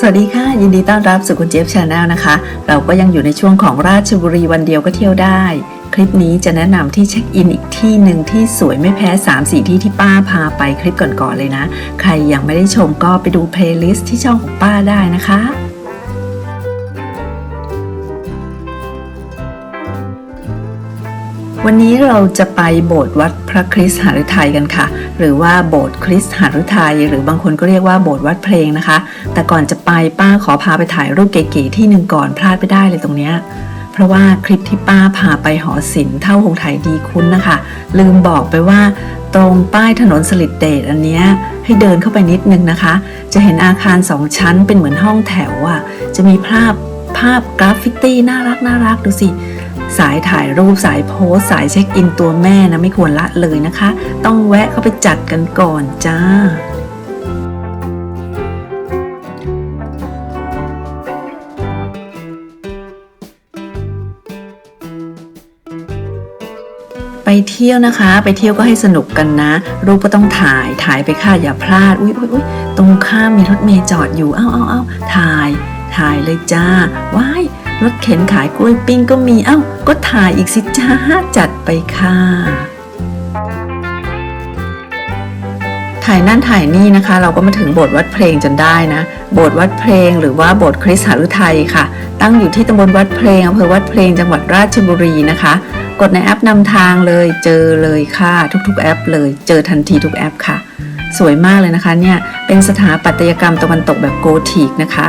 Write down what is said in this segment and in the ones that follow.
สวัสดีค่ะ ยินดีต้อนรับสู่คุณเจฟชาแนลนะคะ เราก็ยังอยู่ในช่วงของราชบุรีวันเดียวก็เที่ยวได้ คลิปนี้จะแนะนำที่เช็คอินอีกที่หนึ่งที่สวยไม่แพ้ 3 4 ที่ที่ป้าพาไปคลิปก่อนๆเลยนะ ใครยังไม่ได้ชมก็ไปดูเพลย์ลิสต์ที่ช่องของป้าได้นะคะ วันนี้เราจะไปโบสถ์วัดพระคริสต์หฤทัยกันค่ะ หรือว่าโบสถ์คริสต์หฤทัยหรือบางคนก็เรียกว่าโบสถ์วัดเพลงนะคะ แต่ก่อนจะไปป้าขอพาไปถ่ายรูปเก๋ๆที่หนึ่งก่อนพลาดไปได้เลยตรงเนี้ยเพราะว่าคลิปที่ป้าพาไปหอศิลป์เท่าหงไทยดีคุ้นนะคะ ลืมบอกไปว่าตรงป้ายถนนสลิดเดชอันเนี้ยให้เดินเข้าไปนิดนึงนะคะ จะเห็นอาคารสองชั้นเป็นเหมือนห้องแถวอะ่ะจะมีภาพภาพกราฟฟิตี้น่ารักน่ารักดูสิ สายถ่ายรูปสายโพสสายเช็คอินตัวแม่นะไม่ควรละเลยนะคะ ต้องแวะเข้าไปจัดกันก่อนจ้าไปเที่ยวนะคะ ไปเที่ยวก็ให้สนุกกันนะ รูปก็ต้องถ่ายถ่ายไปค่ะอย่าพลาด อุ้ยอุ้ยอุ้ยตรงข้ามมีรถเมย์จอดอยู่ เอ้าเอ้าเอ้าถ่าย ถ่ายเลยจ้าว้าย รถเข็นขายกล้วยปิ้งก็มี เอ้า ก็ถ่ายอีกสิจ้าจัดไปค่ะ ถ่ายนั่นถ่ายนี่นะคะ เราก็มาถึงโบสถ์วัดเพลงจนได้นะ โบสถ์วัดเพลงหรือว่าโบสถ์คริสต์หฤทัยค่ะ ตั้งอยู่ที่ตำบลวัดเพลงอำเภอวัดเพลงจังหวัดราชบุรีนะคะ กดในแอปนำทางเลยเจอเลยค่ะ ทุกๆ แอป เลยเจอทันทีทุกแอปค่ะ สวยมากเลยนะคะเนี่ยเป็นสถาปัตยกรรมตะวันตกแบบโกธิกนะคะ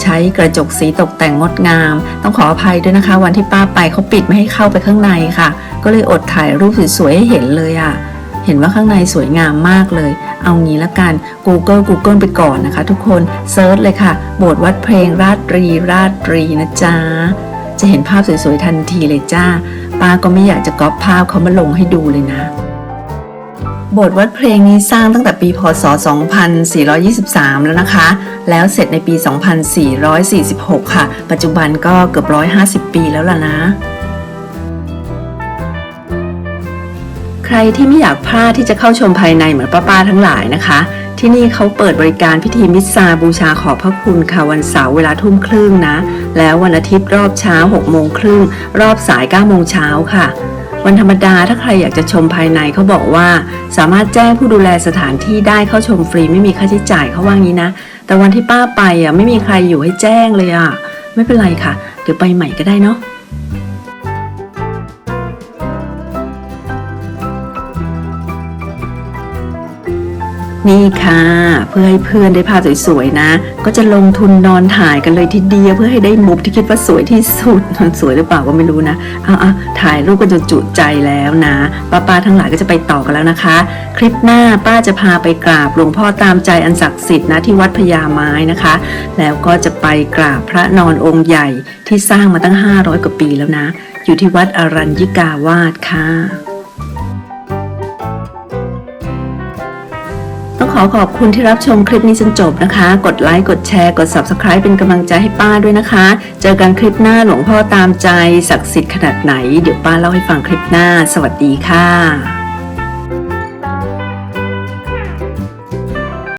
ใช้กระจกสีตกแต่งงดงาม ต้องขออภัยด้วยนะคะ วันที่ป้าไปเขาปิดไม่ให้เข้าไปข้างในค่ะ ก็เลยอดถ่ายรูปสวยๆให้เห็นเลยอะ่ะ เห็นว่าข้างในสวยงามมากเลย เอางี้ละกัน Google Google ไปก่อนนะคะ ทุกคนเซิร์ชเลยค่ะ โบสถ์วัดเพลงราชตรีราชตรีนะจ๊ะจะเห็นภาพสวยๆทันทีเลยจ้า ป้าก็ไม่อยากจะก๊อปภาพเขามาลงให้ดูเลยนะ บสถ์วัดเพลงนี้สร้างตั้งแต่ปีพศ 2423 แล้วนะคะ แล้วเสร็จในปี 2446 ค่ะ ปัจจุบันก็เกือบ 150 ปีแล้วล่ะนะ ใครที่ไม่อยากพลาดที่จะเข้าชมภายในเหมือนป้าๆทั้งหลายนะคะ ที่นี่เขาเปิดบริการพิธีมิสซาบูชาขอบพระคุณค่ะวันเสาร์เวลาทุ่มครึ่งนะ แล้ววันอาทิตย์รอบเช้า 6 โมงครึ่ง รอบสาย 9 โมงเช้าค่ะ วันธรรมดาถ้าใครอยากจะชมภายในเขาบอกว่า สามารถแจ้งผู้ดูแลสถานที่ได้เข้าชมฟรีไม่มีค่าใช้จ่ายเขาว่างี้นะ แต่วันที่ป้าไปอะไม่มีใครอยู่ให้แจ้งเลยอะ ไม่เป็นไรค่ะ เดี๋ยวไปใหม่ก็ได้เนาะ นี่ค่ะ เพื่อให้เพื่อนได้ภาพสวยๆนะ ก็จะลงทุนนอนถ่ายกันเลยทีเดียวเพื่อให้ได้มุมที่คิดว่าสวยที่สุดสวยหรือเปล่าก็ไม่รู้นะเอาเอาถ่ายรูปกันจนจุใจแล้วนะป้าป้าๆทั้งหลายก็จะไปต่อกันแล้วนะคะ คลิปหน้าป้าจะพาไปกราบหลวงพ่อตามใจอันศักดิ์สิทธิ์นะที่วัดพญาไม้นะคะ แล้วก็จะไปกราบพระนอนองค์ใหญ่ที่สร้างมาตั้ง 500 กว่าปีแล้วนะ อยู่ที่วัดอรัญญิกาวาสค่ะ ขอขอบคุณที่รับชมคลิปนี้จนจบนะคะ กดไลค์กดแชร์กด Subscribe เป็นกำลังใจให้ป้าด้วยนะคะ เจอกันคลิปหน้าหลวงพ่อตามใจศักดิ์สิทธิ์ขนาดไหน เดี๋ยวป้าเล่าให้ฟังคลิปหน้า สวัสดีค่ะ